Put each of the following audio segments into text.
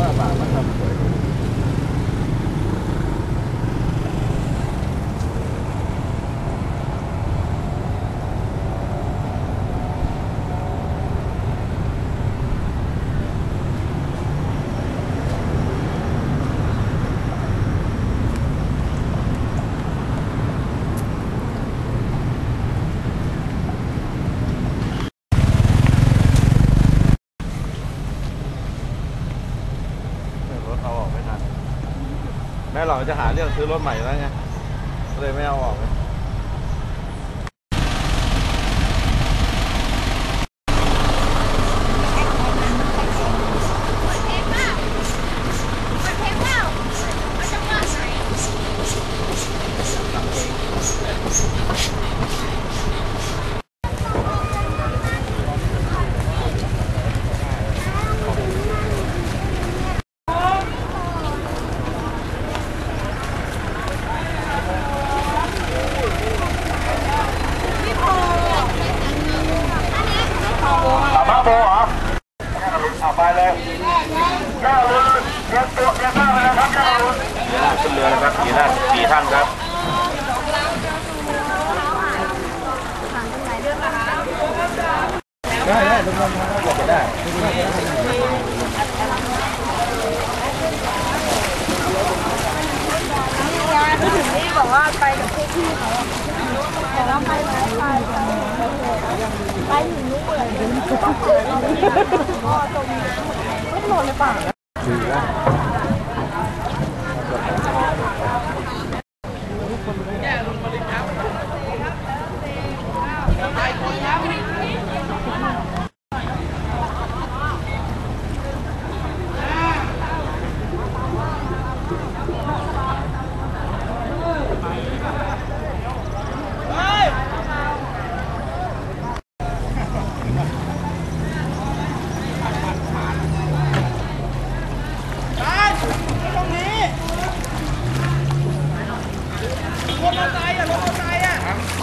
ว่าป่ามันทำสวย รถเอาออกไม่ทัน แม่ หรอกจะหาเรื่องซื้อรถใหม่แล้วไงก็เลยไม่เอาออกเลย มาโบเหรอเอาไปเลยแก้วลุ้นเตรียมตัวเตรียมหน้าเลยนะครับแก้วลุ้น ปีหน้าขึ้นเรือนะครับปีหน้าปีท่านครับได้ได้ทุกคนบอกจะได้ยาที่ถึงนี่บอกว่าไปกับพี่พี่เขาแต่เราไปไหนไปไปถึงนู้นเลยต้องเจอเราก็ตรงนี้ไม่หล่นเลยป่ะ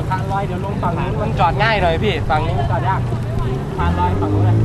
สะพานลอยเดี๋ยวลงฝั่งนู้นมันจอดง่ายหน่อยพี่ ฝั่งนี้มันจอดยากสะพานลอยฝั่งนู้นเลย